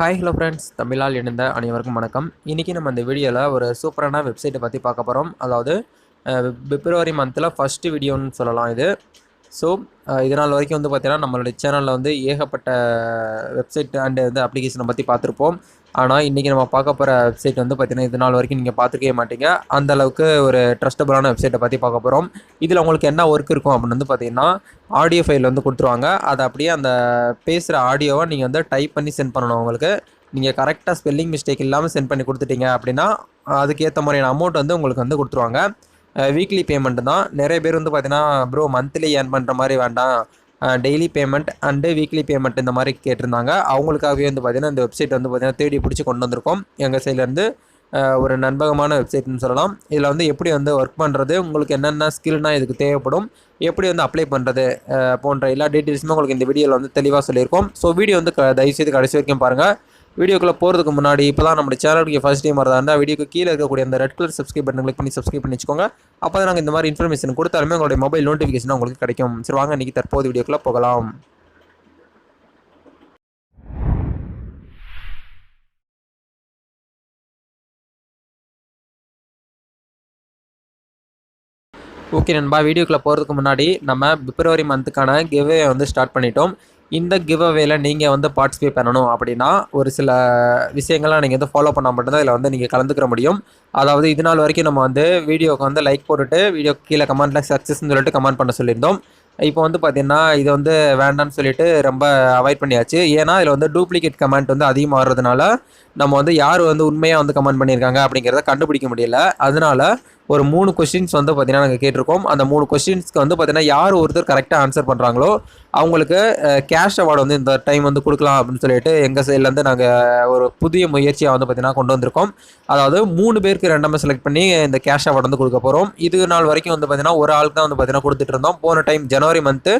Hi hello friends தமிழால் இணைந்த அனைவருக்கும் வணக்கம். இன்றைக்கி நம்ம இந்த வீடியோவில் ஒரு சூப்பரான வெப்சைட்டை பற்றி பார்க்க போகிறோம் அதாவது பிப்ரவரி மந்தில் ஃபஸ்ட்டு வீடியோன்னு சொல்லலாம் இது. ஸோ இதனால் வரைக்கும் வந்து பார்த்திங்கன்னா நம்மளுடைய சேனலில் வந்து ஏகப்பட்ட வெப்சைட் அண்டு வந்து அப்ளிகேஷனை பற்றி பார்த்துருப்போம். ஆனால் இன்றைக்கி நம்ம பார்க்க போகிற வெப்சைட் வந்து பார்த்திங்கன்னா இது நாள் வரைக்கும் நீங்கள் பார்த்துக்கவே மாட்டீங்க. அந்த அளவுக்கு ஒரு ட்ரஸ்டபுளான வெப்சைட்டை பற்றி பார்க்க போகிறோம் இதில் உங்களுக்கு என்ன ஒர்க் இருக்கும் அப்படின்னு வந்து பார்த்தீங்கன்னா ஆடியோ ஃபைல் வந்து கொடுத்துருவாங்க. அதை அப்படியே அந்த பேசுகிற ஆடியோவை நீங்கள் வந்து டைப் பண்ணி சென்ட் பண்ணணும் உங்களுக்கு. நீங்கள் கரெக்டாக ஸ்பெல்லிங் மிஸ்டேக் இல்லாமல் சென்ட் பண்ணி கொடுத்துட்டீங்க அப்படின்னா அதுக்கேற்ற மாதிரியான அமௌண்ட் வந்து உங்களுக்கு வந்து கொடுத்துருவாங்க. வீக்லி பேமெண்ட் தான். நிறைய பேர் வந்து பார்த்தீங்கன்னா ப்ரோ மந்த்லி ஏர்ன் பண்ணுற மாதிரி வேண்டாம். Daily payment and weekly payment இந்த மாதிரி கேட்டிருந்தாங்க. அவங்களுக்காகவே வந்து பார்த்திங்கன்னா இந்த வெப்சைட் வந்து பார்த்திங்கன்னா தேடி பிடிச்சி கொண்டு வந்திருக்கோம். எங்கள் சைட்லேருந்து ஒரு நண்பகமான வெப்சைட்னு சொல்லலாம். இதில் வந்து எப்படி வந்து ஒர்க் பண்ணுறது உங்களுக்கு என்னென்ன ஸ்கில்னால் இதுக்கு தேவைப்படும் எப்படி வந்து அப்ளை பண்ணுறது போன்ற எல்லா டீட்டெயில்ஸுமே உங்களுக்கு இந்த வீடியோவில் வந்து தெளிவாக சொல்லியிருக்கோம். ஸோ வீடியோ வந்து க- தயவுசெய்து கடைசி வரைக்கும் பாருங்கள் வீடியோக்குள்ளே போகிறதுக்கு முன்னாடி இப்போ தான் நம்ம சேனலுக்கு ஃபஸ்ட் டைம் வரதா இருந்தால் வீடியோக்கு கீழே இருக்கக்கூடிய அந்த red colour subscribe button click பண்ணி சப்ஸ்கிரைப் பண்ணி வச்சுக்கோங்க. அப்போ தான் நாங்கள் இந்த மாதிரி இன்ஃபர்மேஷன் கொடுத்தாலுமே உங்களுடைய மொபைல் நோட்டிஃபிகேஷன் உங்களுக்கு கிடைக்கும். சரி வாங்க இன்றைக்கி தற்போது வீடியோக்குள்ளே போகலாம். ஓகே நண்பா வீடியோக்குள்ளே போகிறதுக்கு முன்னாடி நம்ம பிப்ரவரி மந்த்துக்கான கிவ்வே வந்து ஸ்டார்ட் பண்ணிட்டோம். இந்த கிவ் அவேல நீங்கள் வந்து பார்ட்டிசிபேட் பண்ணணும் அப்படின்னா ஒரு சில விஷயங்கள்லாம் நீங்கள் வந்து ஃபாலோ பண்ணால் மட்டும்தான் இதில் வந்து நீங்கள் கலந்துக்கிற முடியும். அதாவது இது நாள் வரைக்கும் நம்ம வந்து வீடியோக்கு வந்து லைக் போட்டுட்டு வீடியோ கீழே கமெண்ட்டில் சக்ஸஸ்ன்னு சொல்லிட்டு கமெண்ட் பண்ண சொல்லியிருந்தோம். இப்போ வந்து பார்த்திங்கன்னா இது வந்து வேண்டாம்னு சொல்லிட்டு ரொம்ப அவாய்ட் பண்ணியாச்சு. ஏன்னா இதில் வந்து டூப்ளிகேட் கமெண்ட் வந்து அதிகமாக வர்றதுனால நம்ம வந்து யார் வந்து உண்மையாக வந்து கமெண்ட் பண்ணியிருக்காங்க அப்படிங்கிறத கண்டுபிடிக்க முடியல. அதனால ஒரு மூணு கொஸ்டின்ஸ் வந்து பார்த்தீங்கன்னா நாங்கள் கேட்டிருக்கோம். அந்த மூணு கொஸ்டின்ஸ்க்கு வந்து பார்த்தீங்கன்னா யார் ஒருத்தர் கரெக்டாக ஆன்சர் பண்ணுறாங்களோ அவங்களுக்கு கேஷ் அவார்டு வந்து இந்த டைம் வந்து கொடுக்கலாம் அப்படின்னு சொல்லிட்டு எங்கள் சைட்லேருந்து நாங்கள் ஒரு புதிய முயற்சியாக வந்து பார்த்தீங்கன்னா கொண்டு வந்திருக்கோம். அதாவது மூணு பேருக்கு ரெண்டாமே செலக்ட் பண்ணி இந்த கேஷ் அவார்டு வந்து கொடுக்க போகிறோம் இது நாள் வரைக்கும் வந்து பார்த்தீங்கன்னா ஒரு ஆளுக்கு தான் வந்து பார்த்தீங்கன்னா கொடுத்துட்டு இருந்தோம். போன டைம் ஜனவரி மந்த்து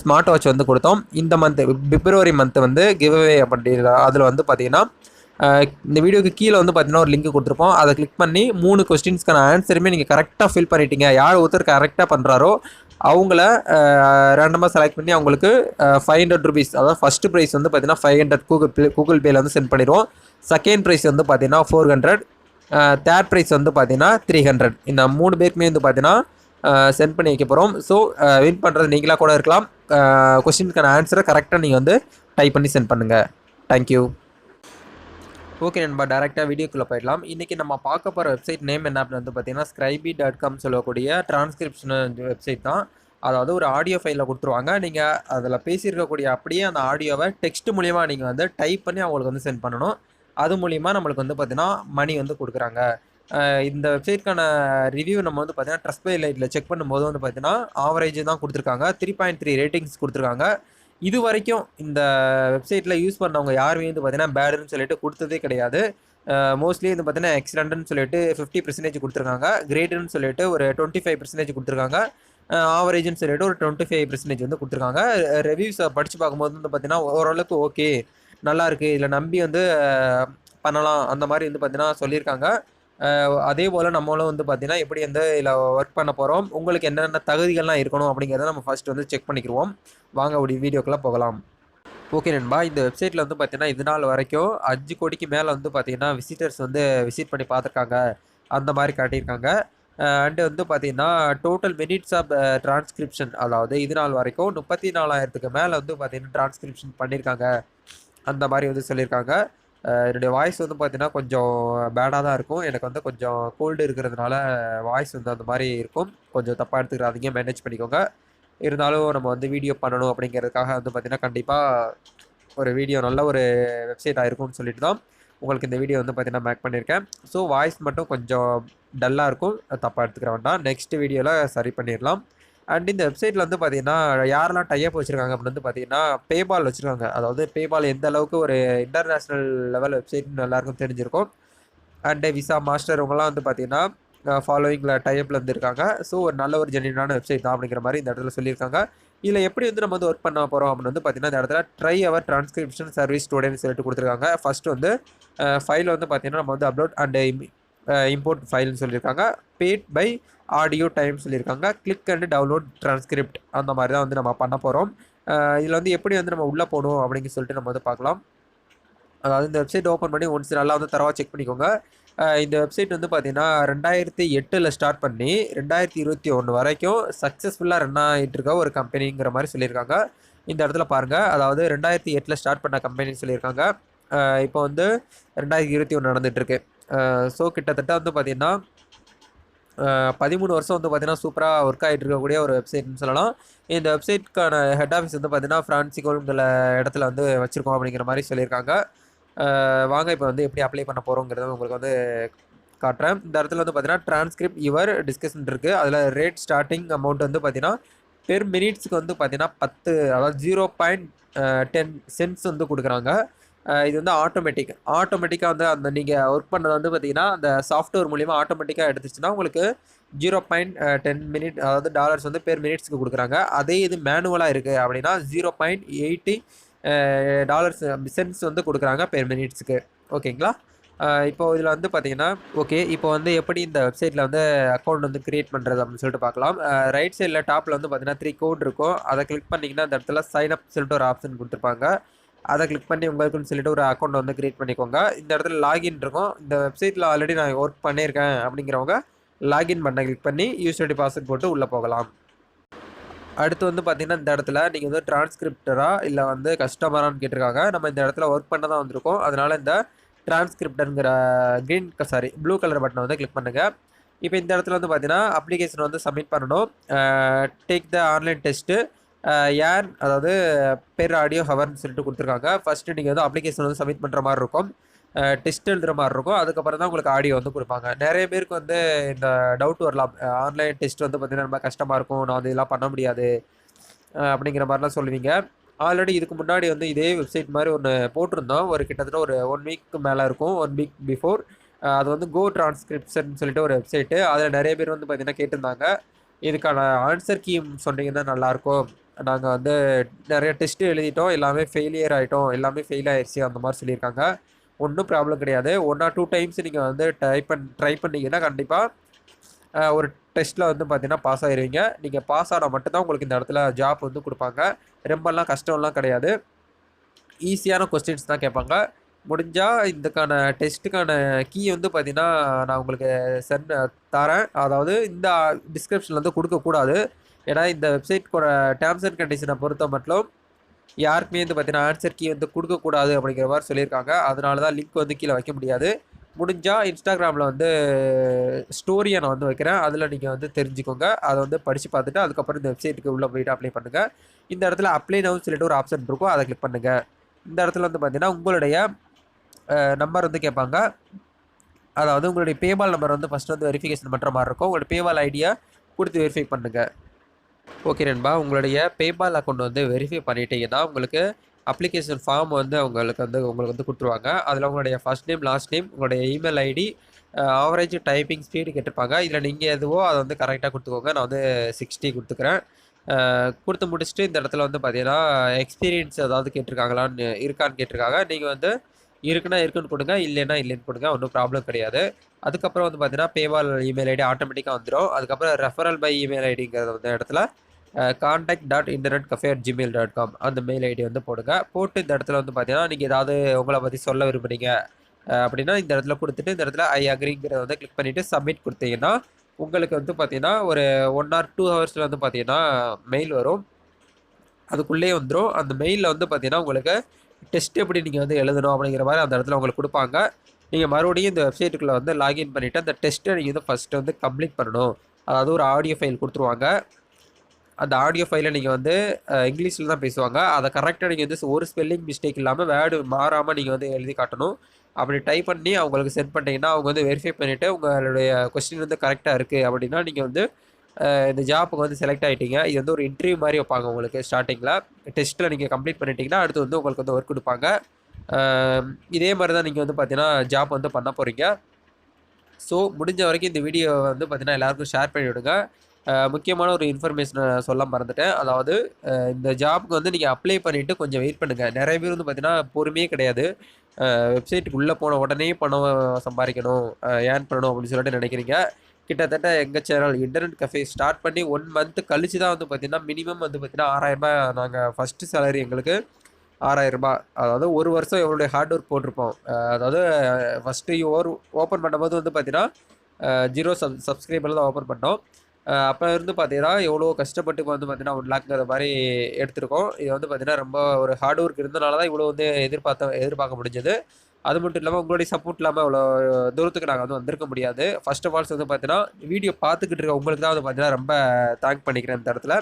ஸ்மார்ட் வாட்ச் வந்து கொடுத்தோம். இந்த மந்த் பிப்ரவரி மந்த் வந்து கிவ்அவே அப்படி அதில் வந்து பார்த்தீங்கன்னா இந்த வீடியோக்கு கீழே வந்து பார்த்தீங்கன்னா ஒரு லிங்க் கொடுத்துருப்போம். அதை கிளிக் பண்ணி மூணு கொஸ்டின்ஸ்க்கான ஆன்சருமே நீங்கள் கரெக்டாக ஃபில் பண்ணிட்டீங்க. யார் ஒருத்தர் கரெக்டாக பண்ணுறாரோ அவங்கள ரேண்டமாக செலக்ட் பண்ணி அவங்களுக்கு ஃபைவ் ஹண்ட்ரட் ருபீஸ் அதாவது ஃபஸ்ட்டு ப்ரைஸ் வந்து பார்த்தீங்கன்னா five hundred Google Pay Google பேயில் வந்து சென்ட் பண்ணிடுவோம். செகண்ட் ப்ரைஸ் வந்து பார்த்தீங்கன்னா ஃபோர் ஹண்ட்ரட் தேர்ட் ப்ரைஸ் வந்து பார்த்தீங்கன்னா த்ரீ ஹண்ட்ரட் இந்த மூணு பேருக்குமே வந்து பார்த்தீங்கன்னா சென்ட் பண்ணி வைக்க போகிறோம் ஸோ வின் பண்ணுறது நீங்களாக கூட இருக்கலாம். கொஸ்டினுக்கான ஆன்சரை கரெக்டாக நீங்கள் வந்து டைப் பண்ணி சென்ட் பண்ணுங்கள் தேங்க்யூ ஓகே நண்பா டேரெக்டாக வீடியோக்குள்ளே போயிடலாம். இன்றைக்கி நம்ம பார்க்க போகிற வெப்சைட் நேம் என்ன அப்படின்னு வந்து பார்த்தீங்கன்னா ஸ்க்ரைபி டாட் காம் சொல்லக்கூடிய டிரான்ஸ்கிரிப்ஷன் வெப்சைட் தான். அதாவது ஒரு ஆடியோ ஃபைலில் கொடுத்துருவாங்க. நீங்கள் அதில் பேசியிருக்கக்கூடிய அப்படியே அந்த ஆடியோவை டெக்ஸ்ட் மூலிமா நீங்கள் வந்து டைப் பண்ணி அவங்களுக்கு வந்து சென்ட் பண்ணணும். அது மூலிமா நம்மளுக்கு வந்து பார்த்தீங்கன்னா மணி வந்து கொடுக்குறாங்க. இந்த வெப்சைட்க்கான ரிவ்யூ நம்ம வந்து பார்த்தீங்கன்னா ட்ரஸ்ட் பை லைட்டில் செக் பண்ணும்போது வந்து பார்த்தீங்கன்னா ஆவரேஜ் தான் கொடுத்துருக்காங்க. த்ரீ பாயிண்ட் த்ரீ ரேட்டிங்ஸ் கொடுத்துருக்காங்க. இது வரைக்கும் இந்த வெப்சைட்டில் யூஸ் பண்ணவங்க யாருமே வந்து பார்த்தீங்கன்னா பேடுன்னு சொல்லிட்டு கொடுத்ததே கிடையாது. மோஸ்ட்லி வந்து பார்த்தீங்கன்னா எக்ஸலண்ட்னு சொல்லிட்டு ஃபிஃப்டி பர்சன்டேஜ் கொடுத்துருக்காங்க. கிரேடுன்னு சொல்லிட்டு ஒரு டுவெண்ட்டி ஃபைவ் பர்சன்டேஜ் கொடுத்துருக்காங்க ஆவரேஜ்னு சொல்லிட்டு ஒரு டுவெண்ட்டி ஃபைவ் பர்சன்டேஜ் வந்து கொடுத்துருக்காங்க. ரிவ்யூஸை படித்து பார்க்கும்போது வந்து பார்த்தீங்கன்னா ஓரளவுக்கு ஓகே நல்லா இருக்குது இதில் நம்பி வந்து பண்ணலாம். அந்த மாதிரி வந்து பார்த்தீங்கன்னா சொல்லியிருக்காங்க. அதே போல் நம்மளும் வந்து பார்த்தீங்கன்னா எப்படி வந்து இதில் ஒர்க் பண்ண போகிறோம் உங்களுக்கு என்னென்ன தகுதிகள்லாம் இருக்கணும் அப்படிங்கிறத நம்ம ஃபர்ஸ்ட் வந்து செக் பண்ணிக்கிருவோம். வாங்க அப்படி வீடியோக்கெல்லாம் போகலாம். ஓகே நண்பா இந்த வெப்சைட்டில் வந்து பார்த்தீங்கன்னா இது நாள் வரைக்கும் அஞ்சு கோடிக்கு மேலே வந்து பார்த்தீங்கன்னா விசிட்டர்ஸ் வந்து விசிட் பண்ணி பார்த்துருக்காங்க அந்த மாதிரி காட்டியிருக்காங்க. அண்டு வந்து பார்த்தீங்கன்னா டோட்டல் மினிட்ஸ் ஆஃப் டிரான்ஸ்கிரிப்ஷன் அதாவது இது நாள் வரைக்கும் முப்பத்தி நாலாயிரத்துக்கு மேலே வந்து பார்த்தீங்கன்னா டிரான்ஸ்கிரிப்ஷன் பண்ணியிருக்காங்க அந்த மாதிரி வந்து சொல்லியிருக்காங்க. என்னுடைய வாய்ஸ் வந்து பார்த்தீங்கன்னா கொஞ்சம் பேடாக தான் இருக்கும். எனக்கு வந்து கொஞ்சம் கோல்டு இருக்கிறதுனால வாய்ஸ் வந்து அந்த மாதிரி இருக்கும். கொஞ்சம் தப்பாக எடுத்துக்கிறாதீங்க மேனேஜ் பண்ணிக்கோங்க. இருந்தாலும் நம்ம வந்து வீடியோ பண்ணணும் அப்படிங்கிறதுக்காக வந்து பார்த்தீங்கன்னா கண்டிப்பாக ஒரு வீடியோ நல்ல ஒரு வெப்சைட்டாக இருக்கும்னு சொல்லிட்டு தான் உங்களுக்கு இந்த வீடியோ வந்து பார்த்தீங்கன்னா மேக் பண்ணியிருக்கேன் ஸோ வாய்ஸ் மட்டும் கொஞ்சம் டல்லாக இருக்கும். தப்பாக எடுத்துக்கிற வேண்டாம். நெக்ஸ்ட் வீடியோவில் சரி பண்ணிடலாம். அண்ட் இந்த வெப்சைட்டில் வந்து பார்த்தீங்கன்னா யாரெல்லாம் டைப் வச்சுருக்காங்க அப்படின்னு வந்து பார்த்தீங்கன்னா பேபால் வச்சுருக்காங்க. அதாவது பேபால் எந்த அளவுக்கு ஒரு இன்டர்நேஷ்னல் லெவல் வெப்சைட்னு எல்லாருக்கும் தெரிஞ்சிருக்கும். அண்டு விசா மாஸ்டர் இவங்கெல்லாம் வந்து பார்த்தீங்கன்னா ஃபாலோவிங்கில் டைப்பில் வந்து ஸோ ஒரு நல்ல ஒரு ஜென்யூனான வெப்சைட் தான் அப்படிங்கிற மாதிரி இந்த இடத்துல சொல்லியிருக்காங்க. இதில் எப்படி வந்து நம்ம வந்து ஒர்க் பண்ண போகிறோம் அப்படின்னு வந்து பார்த்தீங்கன்னா இந்த இடத்துல try our transcription service students சொல்லிட்டு கொடுத்துருக்காங்க. ஃபஸ்ட்டு வந்து ஃபைல் வந்து பார்த்தீங்கன்னா நம்ம வந்து அப்லோட் அண்ட் இம்போர்ட் ஃபைல்னு சொல்லியிருக்காங்க. பேட் பை ஆடியோ டைம் சொல்லியிருக்காங்க. கிளிக் அண்ட் டவுன்லோட் டிரான்ஸ்கிரிப்ட் அந்த மாதிரி தான் வந்து நம்ம பண்ண போகிறோம் இதில் வந்து எப்படி வந்து நம்ம உள்ளே போகணும் அப்படின்னு சொல்லிட்டு நம்ம வந்து பார்க்கலாம். அதாவது இந்த வெப்சைட் ஓப்பன் பண்ணி ஒன்ஸ் நல்லா வந்து தரவாக செக் பண்ணிக்கோங்க. இந்த வெப்சைட் வந்து பார்த்தீங்கன்னா ரெண்டாயிரத்தி எட்டில் ஸ்டார்ட் பண்ணி ரெண்டாயிரத்தி இருபத்தி ஒன்று வரைக்கும் சக்ஸஸ்ஃபுல்லாக ரன் ஆகிட்டு இருக்க ஒரு கம்பெனிங்கிற மாதிரி சொல்லியிருக்காங்க. இந்த இடத்துல பாருங்கள் அதாவது ரெண்டாயிரத்தி எட்டில் ஸ்டார்ட் பண்ண கம்பெனின்னு சொல்லியிருக்காங்க. இப்போ வந்து ரெண்டாயிரத்தி இருபத்தி ஒன்று நடந்துகிட்ருக்கு ஸோ கிட்டத்தட்ட வந்து பார்த்திங்கன்னா பதிமூணு வருஷம் வந்து பார்த்தீங்கன்னா சூப்பராக ஒர்க் ஆகிட்டு இருக்கக்கூடிய ஒரு வெப்சைட்னு சொல்லலாம். இந்த வெப்சைட்க்கான ஹெட் ஆஃபீஸ் வந்து பார்த்தீங்கன்னா ஃப்ரான்சிகோங்கிற இடத்துல வந்து வச்சுருக்கோம் அப்படிங்கிற மாதிரி சொல்லியிருக்காங்க. வாங்க இப்போ வந்து எப்படி அப்ளை பண்ண போகிறோங்கிறத உங்களுக்கு வந்து காட்டுறேன். இந்த இடத்துல வந்து பார்த்தீங்கன்னா டிரான்ஸ்கிரிப்ட் யுவர் டிஸ்கஷன் இருக்குது அதில் ரேட் ஸ்டார்டிங் அமௌண்ட் வந்து பார்த்தீங்கன்னா பெர் மினிட்ஸ்க்கு வந்து பார்த்தீங்கன்னா பத்து அதாவது ஜீரோ பாயிண்ட் டென் சென்ட்ஸ் வந்து கொடுக்குறாங்க. இது வந்து ஆட்டோமேட்டிக் ஆட்டோமேட்டிக்காக வந்து அந்த நீங்கள் ஒர்க் பண்ணது வந்து பார்த்தீங்கன்னா அந்த சாஃப்ட்வேர் மூலிமா ஆட்டோமேட்டிக்காக எடுத்துச்சுன்னா உங்களுக்கு ஜீரோ பாயிண்ட் டென் மினிட் அதாவது டாலர்ஸ் வந்து பேர் மினிட்ஸ்க்கு கொடுக்குறாங்க. அதே இது மேனுவலாக இருக்குது அப்படின்னா zero point eighty dollars cents வந்து கொடுக்குறாங்க பேர் மினிட்ஸுக்கு ஓகேங்களா? இப்போ இதில் வந்து பார்த்தீங்கன்னா ஓகே இப்போ வந்து எப்படி இந்த வெப்சைட்டில் வந்து அக்கௌண்ட் வந்து க்ரியேட் பண்ணுறது அப்படின்னு சொல்லிட்டு பார்க்கலாம் ரைட் சைடில் டாப்பில் வந்து பார்த்தீங்கன்னா த்ரீ கோட் இருக்கும். அதை கிளிக் பண்ணிங்கன்னா அந்த இடத்துல சைன் அப் சொல்லிட்டு ஒரு ஆப்ஷன் கொடுத்துருப்பாங்க. அதை கிளிக் பண்ணி உங்களுக்குன்னு சொல்லிட்டு ஒரு அக்கௌண்ட் வந்து கிரியேட் பண்ணிக்கோங்க. இந்த இடத்துல லாகின் இருக்கும். இந்த வெப்சைட்டில் ஆல்ரெடி நான் ஒர்க் பண்ணியிருக்கேன் அப்படிங்கிறவங்க லாகின் பண்ண கிளிக் பண்ணி யூஸ்டி பாஸ்வேர்ட் போட்டு உள்ளே போகலாம். அடுத்து வந்து பார்த்திங்கன்னா இந்த இடத்துல நீங்கள் வந்து டிரான்ஸ்கிரிப்டராக இல்லை வந்து கஸ்டமரான்னு கேட்டிருக்காங்க. நம்ம இந்த இடத்துல ஒர்க் பண்ண தான் வந்திருக்கோம். அதனால் இந்த டிரான்ஸ்கிரிப்டருங்கிற க்ரீன் சாரி ப்ளூ கலர் பட்டனை வந்து கிளிக் பண்ணுங்கள் இப்போ இந்த இடத்துல வந்து பார்த்தீங்கன்னா அப்ளிகேஷன் வந்து சப்மிட் பண்ணணும். டேக் த ஆன்லைன் டெஸ்ட்டு ஏர் அதாவது பெர் ஆடியோ ஹவர்னு சொல்லிட்டு கொடுத்துருக்காங்க. ஃபஸ்ட்டு நீங்கள் வந்து அப்ளிகேஷன் வந்து சப்மிட் பண்ணுற மாதிரி இருக்கும். டெஸ்ட் எழுதுகிற மாதிரி இருக்கும். அதுக்கப்புறம் தான் உங்களுக்கு ஆடியோ வந்து கொடுப்பாங்க. நிறைய பேருக்கு வந்து இந்த டவுட் வரலாம். ஆன்லைன் டெஸ்ட் வந்து பார்த்திங்கன்னா ரொம்ப கஷ்டமாக இருக்கும். நான் வந்து இதெல்லாம் பண்ண முடியாது. அப்படிங்கிற மாதிரிலாம் சொல்லுவீங்க. ஆல்ரெடி இதுக்கு முன்னாடி வந்து இதே வெப்சைட் மாதிரி ஒன்று போட்டிருந்தோம். ஒரு கிட்டத்தட்ட ஒரு ஒன் வீக்கு மேலே இருக்கும். ஒன் வீக் பிஃபோர் அது வந்து கோ டிரான்ஸ்கிரிப்ஷன் சொல்லிட்டு ஒரு வெப்சைட்டு அதில் நிறைய பேர் வந்து பார்த்திங்கன்னா கேட்டிருந்தாங்க. இதுக்கான ஆன்சர் கீம் சொன்னீங்கன்னா நல்லாயிருக்கும் நாங்கள் வந்து நிறைய டெஸ்ட்டு எழுதிட்டோம். எல்லாமே ஃபெயிலியர் ஆகிட்டோம் எல்லாமே ஃபெயில் ஆயிடுச்சு அந்த மாதிரி சொல்லியிருக்காங்க. ஒன்றும் ப்ராப்ளம் கிடையாது. ஒன் ஆர் டூ டைம்ஸ் நீங்கள் வந்து ட்ரை பண் ட்ரை பண்ணீங்கன்னா கண்டிப்பாக ஒரு டெஸ்ட்டில் வந்து பார்த்தீங்கன்னா பாஸ் ஆயிருவீங்க. நீங்கள் பாஸ் ஆனால் மட்டும்தான் உங்களுக்கு இந்த இடத்துல ஜாப் வந்து கொடுப்பாங்க. ரொம்பலாம் கஷ்டம்லாம் கிடையாது. ஈஸியான கொஸ்டின்ஸ் தான் கேட்பாங்க. முடிஞ்சால் இதுக்கான டெஸ்ட்டுக்கான கீ வந்து பார்த்தீங்கன்னா நான் உங்களுக்கு சென்ட் தரேன். அதாவது இந்த டிஸ்கிரிப்ஷனில் வந்து கொடுக்கக்கூடாது. ஏன்னா இந்த வெப்சைட் கூட டேர்ம்ஸ் அண்ட் கண்டிஷனை பொறுத்த மட்டும் யாருக்குமே வந்து பார்த்தீங்கன்னா ஆன்சர் கீ வந்து கொடுக்கக்கூடாது அப்படிங்கிற மாதிரி சொல்லியிருக்காங்க. அதனால தான் லிங்க் வந்து கீழே வைக்க முடியாது. முடிஞ்சால் இன்ஸ்டாகிராமில் வந்து ஸ்டோரியை நான் வந்து வைக்கிறேன். அதில் நீங்கள் வந்து தெரிஞ்சுக்கோங்க. அதை வந்து படித்து பார்த்துட்டு அதுக்கப்புறம் இந்த வெப்சைட்டுக்கு உள்ளே போய்ட்டு அப்ளை பண்ணுங்கள் இந்த இடத்துல அப்ளை நவுன்னு சொல்லிட்டு ஒரு ஆப்ஷன் இருக்கும். அதை கிளிக் பண்ணுங்கள் இந்த இடத்துல வந்து பார்த்தீங்கன்னா உங்களுடைய நம்பர் வந்து கேட்பாங்க. அதாவது உங்களுடைய பேபால் நம்பர் வந்து ஃபஸ்ட்டு வந்து வெரிஃபிகேஷன் பண்ணுற மாதிரி இருக்கும். உங்களுடைய பேபால் ஐடியா கொடுத்து வெரிஃபை பண்ணுங்கள் ஓகே நண்பா. உங்களுடைய பேபால் அக்கௌண்ட் வந்து வெரிஃபை பண்ணிட்டீங்கன்னா உங்களுக்கு அப்ளிகேஷன் ஃபார்ம் வந்து அவங்களுக்கு வந்து உங்களுக்கு வந்து கொடுத்துருவாங்க. அதில் உங்களுடைய ஃபர்ஸ்ட் நேம் லாஸ்ட் நேம் உங்களுடைய email ID average typing speed கேட்டிருப்பாங்க. இதில் நீங்கள் எதுவோ அதை வந்து கரெக்டாக கொடுத்துக்கோங்க. நான் வந்து சிக்ஸ்டி கொடுத்துக்கிறேன். கொடுத்து முடிச்சுட்டு இந்த இடத்துல வந்து பார்த்தீங்கன்னா எக்ஸ்பீரியன்ஸ் ஏதாவது கேட்டிருக்காங்களான்னு இருக்கான்னு கேட்டிருக்காங்க. நீங்கள் வந்து இருக்குன்னா இருக்குன்னு கொடுங்க இல்லைன்னா இல்லைன்னு கொடுங்க ஒன்றும் ப்ராப்ளம் கிடையாது. அதுக்கப்புறம் வந்து பார்த்தீங்கன்னா பேபால் இமெயில் ஐடி ஆட்டோமேட்டிக்காக வந்துடும் அதுக்கப்புறம் ரெஃபரல் பை இமெயில் ஐடிங்கிறது வந்து இடத்துல contact dot internet cafe at Gmail dot com அந்த மெயில் ஐடி வந்து போடுங்க. போட்டு இந்த இடத்துல வந்து பார்த்தீங்கன்னா நீங்கள் ஏதாவது உங்களை பற்றி சொல்ல விரும்புறீங்க அப்படின்னா இந்த இடத்துல கொடுத்துட்டு இந்த இடத்துல ஐ அக்ரிங்கிறத வந்து கிளிக் பண்ணிவிட்டு சப்மிட் கொடுத்தீங்கன்னா உங்களுக்கு வந்து பார்த்தீங்கன்னா ஒரு ஒன் ஆர் டூ ஹவர்ஸில் வந்து பார்த்தீங்கன்னா மெயில் வரும். அதுக்குள்ளேயே வந்துடும் அந்த மெயிலில் வந்து பார்த்தீங்கன்னா உங்களுக்கு டெஸ்ட் எப்படி நீங்கள் வந்து எழுதணும் அப்படிங்கிற மாதிரி அந்த இடத்துல உங்களுக்கு கொடுப்பாங்க. நீங்கள் மறுபடியும் இந்த வெப்சைட்டுக்குள்ளே வந்து லாகின் பண்ணிவிட்டு அந்த டெஸ்ட்டை நீங்கள் வந்து ஃபஸ்ட்டு வந்து கம்ப்ளீட் பண்ணணும். அதாவது ஒரு ஆடியோ ஃபைல் கொடுத்துருவாங்க. அந்த ஆடியோ ஃபைலை நீங்கள் வந்து இங்கிலீஷில் தான் பேசுவாங்க. அதை கரெக்டாக நீங்கள் வந்து ஒரு ஸ்பெல்லிங் மிஸ்டேக் இல்லாமல் வேர்டு மாறாமல் நீங்கள் வந்து எழுதி காட்டணும். அப்படி டைப் பண்ணி அவங்களுக்கு சென்ட் பண்ணிட்டீங்கன்னா அவங்க வந்து வெரிஃபை பண்ணிவிட்டு உங்களுடைய கொஸ்டின் வந்து கரெக்டாக இருக்குது அப்படின்னா நீங்கள் வந்து இந்த ஜாப்புக்கு வந்து செலக்ட் ஆகிட்டீங்க இது வந்து ஒரு இன்டர்வியூ மாதிரி வைப்பாங்க உங்களுக்கு ஸ்டார்டிங்கில் டெஸ்ட்டில் நீங்கள் கம்ப்ளீட் பண்ணிட்டீங்கன்னா அடுத்து வந்து உங்களுக்கு வந்து ஒர்க் கொடுப்பாங்க. இதே மாதிரி தான் நீங்கள் வந்து பார்த்தீங்கன்னா ஜாப் வந்து பண்ண போகிறீங்க ஸோ முடிஞ்ச வரைக்கும் இந்த வீடியோ வந்து பார்த்தீங்கன்னா எல்லாருக்கும் ஷேர் பண்ணி விடுங்க. முக்கியமான ஒரு இன்ஃபர்மேஷனை சொல்ல மறந்துட்டேன். அதாவது இந்த ஜாப்புக்கு வந்து நீங்கள் அப்ளை பண்ணிவிட்டு கொஞ்சம் வெயிட் பண்ணுங்கள் நிறைய பேர் வந்து பார்த்திங்கன்னா பொறுமையே கிடையாது. வெப்சைட்டுக்கு உள்ளே போன உடனே பணம் சம்பாதிக்கணும் ஏர்ன் பண்ணணும் அப்படின்னு சொல்லிட்டு நினைக்கிறீங்க. கிட்டத்தட்ட எங்கள் சேனல் இன்டர்நெட் கஃபே ஸ்டார்ட் பண்ணி ஒன் மந்த் கழிச்சு தான் வந்து பார்த்தீங்கன்னா மினிமம் வந்து பார்த்தீங்கன்னா ஆறாயிரரூபா நாங்கள் ஃபஸ்ட்டு சேலரி எங்களுக்கு ஆறாயிரரூபா அதாவது ஒரு வருஷம் எவ்வளோடைய ஹார்ட் ஒர்க் போட்டிருப்போம். அதாவது ஃபஸ்ட்டு ஓர் ஓப்பன் பண்ணும்போது வந்து பார்த்தீங்கன்னா ஜீரோ சப் சப்ஸ்கிரைபர் தான் ஓப்பன் பண்ணோம். அப்போ இருந்து பார்த்தீங்கன்னா எவ்வளோ கஷ்டப்பட்டு வந்து பார்த்தீங்கன்னா ஒன் லேக்ங்கிற மாதிரி எடுத்திருக்கோம். இது வந்து பார்த்தீங்கன்னா ரொம்ப ஒரு ஹார்ட் ஒர்க் இருந்தனால தான் இவ்வளோ வந்து எதிர்பார்த்த எதிர்பார்க்க முடிஞ்சது. அது மட்டும் இல்லாமல் உங்களுடைய சப்போர்ட் இல்லாமல் அவ்வளோ தூரத்துக்கு நாங்கள் வந்து வந்திருக்க முடியாது. ஃபர்ஸ்ட் ஆஃப் ஆல்ஸ் வந்து பார்த்தீங்கன்னா வீடியோ பார்த்துக்கிட்டு இருக்க உங்களுக்கு தான் வந்து பார்த்தீங்கன்னா ரொம்ப தேங்க் பண்ணிக்கிறேன் இந்த இடத்துல.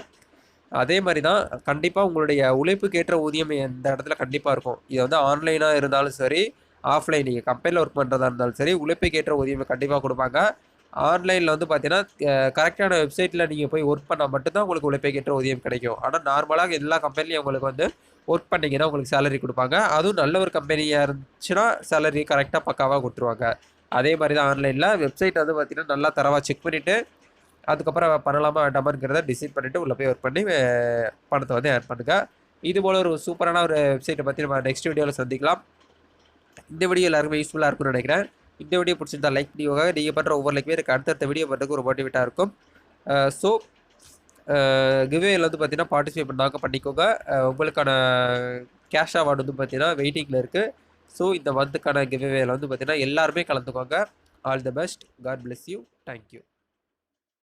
அதே மாதிரி தான் கண்டிப்பாக உங்களுடைய உழைப்புக்கேற்ற ஊதியம் இந்த இடத்துல கண்டிப்பாக இருக்கும். இது வந்து ஆன்லைனாக இருந்தாலும் சரி ஆஃப்லைன் நீங்கள் கம்பெனியில் ஒர்க் பண்ணுறதா இருந்தாலும் சரி உழைப்புக்கேற்ற ஊதியம் கண்டிப்பாக கொடுப்பாங்க. ஆன்லைனில் வந்து பார்த்தீங்கன்னா கரெக்டான வெப்சைட்டில் நீங்கள் போய் ஒர்க் பண்ணால் மட்டும்தான் உங்களுக்கு உழைப்புக்கேற்ற ஊதியம் கிடைக்கும். ஆனால் நார்மலாக எல்லா கம்பெனிலையும் உங்களுக்கு வந்து ஒர்க் பண்ணிங்கன்னா உங்களுக்கு சேலரி கொடுப்பாங்க. அதுவும் நல்ல ஒரு கம்பெனியாக இருந்துச்சுன்னா சேலரி கரெக்டாக பக்காவாக கொடுத்துருவாங்க. அதே மாதிரி தான் ஆன்லைனில். வெப்சைட் வந்து பார்த்தீங்கன்னா நல்லா தரவாக செக் பண்ணிவிட்டு அதுக்கப்புறம் பண்ணலாமா வேண்டாமாங்கிறத டிசைட் பண்ணிவிட்டு உள்ளே போய் ஒர்க் பண்ணி பணத்தை வந்து ஏர்ன் பண்ணுங்கள் இது போல் ஒரு சூப்பரான ஒரு வெப்சைட்டை பற்றி நம்ம நெக்ஸ்ட் வீடியோவில் சந்திக்கலாம். இந்த வீடியோ எல்லாருக்குமே யூஸ்ஃபுல்லாக இருக்கும்னு நினைக்கிறேன். இந்த வீடியோ பிடிச்சிருந்தா லைக் பண்ணிவாங்க. நீங்கள் பண்ணுற ஒவ்வொரு லைக்குமே எனக்கு அடுத்தடுத்த வீடியோ பண்ணுறதுக்கு ஒரு மோட்டிவேட்டாக இருக்கும். ஸோ கிவேயில் வந்து பார்த்தீங்கன்னா பார்ட்டிசிபேட் பண்ணாங்க பண்ணிக்கோங்க. உங்களுக்கான கேஷ் அவார்டு வந்து பார்த்தீங்கன்னா வெயிட்டிங்கில் இருக்குது ஸோ இந்த மந்த்துக்கான கிவேவில் வந்து பார்த்தீங்கன்னா எல்லாருமே கலந்துக்கோங்க. All the best God bless you thank you